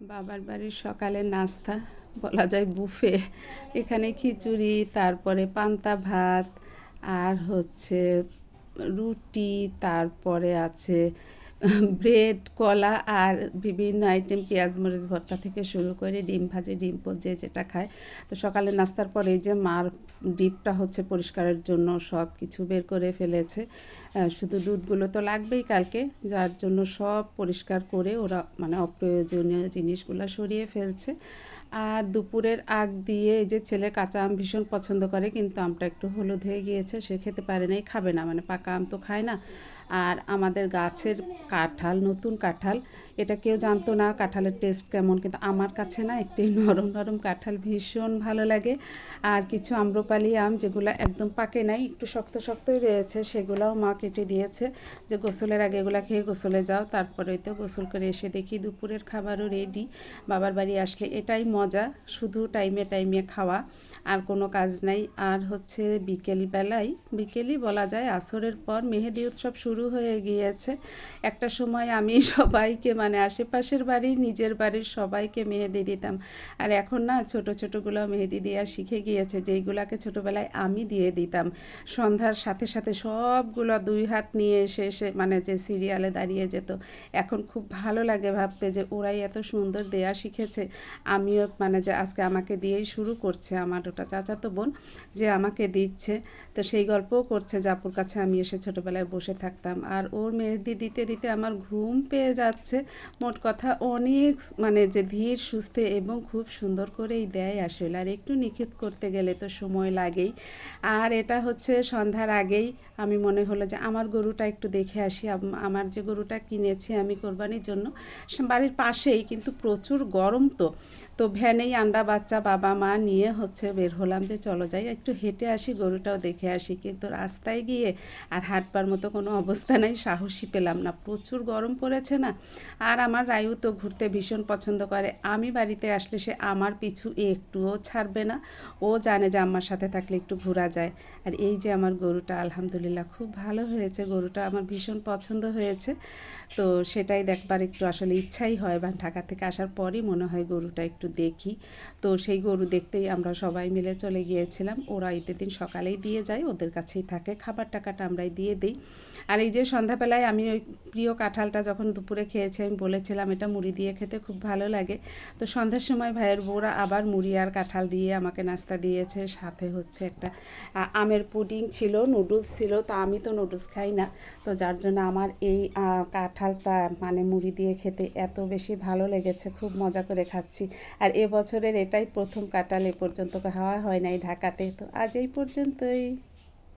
বাবার বাড়ির সকালে নাস্তা, বলা যায় বুফে। এখানে খিচুড়ি, তারপরে পান্তা ভাত, আর হচ্ছে রুটি, তারপরে আছে ব্রেড, কলা আর বিভিন্ন আইটেম পেঁয়াজ, মরিচ, ভর্তা থেকে শুরু করে ডিম ভাজি, ডিম পোচ, যে যেটা খায়। তো সকালে নাস্তার পরে এই যে মার ডিপটা হচ্ছে পরিষ্কারের জন্য সব কিছু বের করে ফেলেছে। শুধু দুধগুলো তো লাগবেই কালকে, যার জন্য সব পরিষ্কার করে ওরা মানে অপ্রয়োজনীয় জিনিসগুলো সরিয়ে ফেলছে। আর দুপুরের আগ দিয়ে যে ছেলে কাঁচা আম ভীষণ পছন্দ করে, কিন্তু আমটা একটু হলুদ হয়ে গিয়েছে, সে খেতে পারে নাই খাবে না। মানে পাকা আম তো খায় না। আর আমাদের গাছের কাঁঠাল, নতুন কাঁঠাল, এটা কেউ জানতো না কাঁঠালের টেস্ট কেমন, কিন্তু আমার কাছে না একটি নরম নরম কাঁঠাল ভীষণ ভালো লাগে। আর কিছু আম্রপালি আম যেগুলো একদম পাকে নাই, একটু শক্ত শক্তই রয়েছে, সেগুলোও মা কেটে দিয়েছে যে গোসলের আগে এগুলো খেয়ে গোসলে যাও, তারপরে তো গোসল করে এসে দেখি দুপুরের খাবারও রেডি বাবার বাড়ি আসলে এটাই মজা, শুধু টাইমে টাইমে খাওয়া, আর কোনো কাজ নাই। আর হচ্ছে বিকেল বেলায় বিকেলই বলা যায় আসরের পর মেহেদি উৎসব শুরু হয়ে গিয়েছে। একটা সময় আমি সবাইকে মানে আশেপাশের বাড়ি, নিজের বাড়ির সবাইকে মেহেদি দিতাম। আর এখন না, ছোট ছোটগুলো মেহেদি দেওয়া শিখে গিয়েছে, যেইগুলাকে ছোটোবেলায় আমি দিয়ে দিতাম। সন্ধ্যার সাথে সাথে সবগুলো দুই হাত নিয়ে এসে এসে মানে যে সিরিয়ালে দাঁড়িয়ে যেত। এখন খুব ভালো লাগে ভাবতে যে ওরাই এত সুন্দর দেয়া শিখেছে। আমিও মানে যে আজকে আমাকে দিয়েই শুরু করছে আমার ওটা চাচাতো বোন, যে আমাকে দিচ্ছে। তো সেই গল্পও করছে জাপুর কাছে আমি এসে ছোটোবেলায় বসে থাকতাম। আর ওর মেহেদি দিতে দিতে আমার ঘুম পেয়ে যাচ্ছে। মোট কথা অনেক মানে যে ধীর, সুস্থে এবং খুব সুন্দর করেই দেয় আসলে। আর একটু নিখেত করতে গেলে তো সময় লাগেই। আর এটা হচ্ছে সন্ধ্যার আগেই আমি মনে হলো যে আমার গরুটা একটু দেখে আসি। আমার যে গরুটা কিনেছি আমি কোরবানির জন্য বাড়ির পাশেই কিন্তু প্রচুর গরম তো। তো ভ্যানেই আন্ডা বাচ্চা বাবা, মা নিয়ে হচ্ছে বের হলাম যে চলো যাই, একটু হেঁটে আসি, গরুটাও দেখে আসি। কিন্তু রাস্তায় গিয়ে আর হাঁটবার মতো কোনো অবস্থা নাই সাহসী পেলাম না। প্রচুর গরম পড়েছে না? আর আমার রায়ু তো ঘুরতে ভীষণ পছন্দ করে। আমি বাড়িতে আসলে সে আমার পিছু একটুও ছাড়বে না। ও জানে যে আমার সাথে থাকলে একটু ঘোরা যায়। আর এই যে আমার গরুটা, আলহামদুলিল্লাহ খুব ভালো হয়েছে। গরুটা আমার ভীষণ পছন্দ হয়েছে। তো সেটাই দেখবার একটু আসলে ইচ্ছাই হয় বা ঢাকা থেকে আসার পরই মনে হয় গরুটা একটু দেখি। তো সেই গরু দেখতেই আমরা সবাই মিলে চলে গিয়েছিলাম। ওরা ঈদের দিন সকালেই দিয়ে যায়, ওদের কাছেই থাকে। খাবার টাকাটা আমরাই দিয়ে দিই। আর এই যে সন্ধ্যাবেলায় আমি ওই প্রিয় কাঁঠালটা যখন দুপুরে খেয়েছি, আমি বলেছিলাম এটা মুড়ি দিয়ে খেতে খুব ভালো লাগে। তো সন্ধ্যার সময় ভাইয়ের বউরা আবার মুড়ি আর কাঁঠাল দিয়ে আমাকে নাস্তা দিয়েছে। সাথে হচ্ছে একটা আমের পুডিং ছিল, নুডলস ছিল, তো আমি তো নুডলস খাই না। তো যার জন্য আমার এই কাঁঠালটা মানে মুড়ি দিয়ে খেতে এত বেশি ভালো লেগেছে, খুব মজা করে খাচ্ছি। আর এবছরের এটাই প্রথম কাঁঠাল এ পর্যন্ত খাওয়া হয় নাই ঢাকাতে। তো আজ এই পর্যন্তই।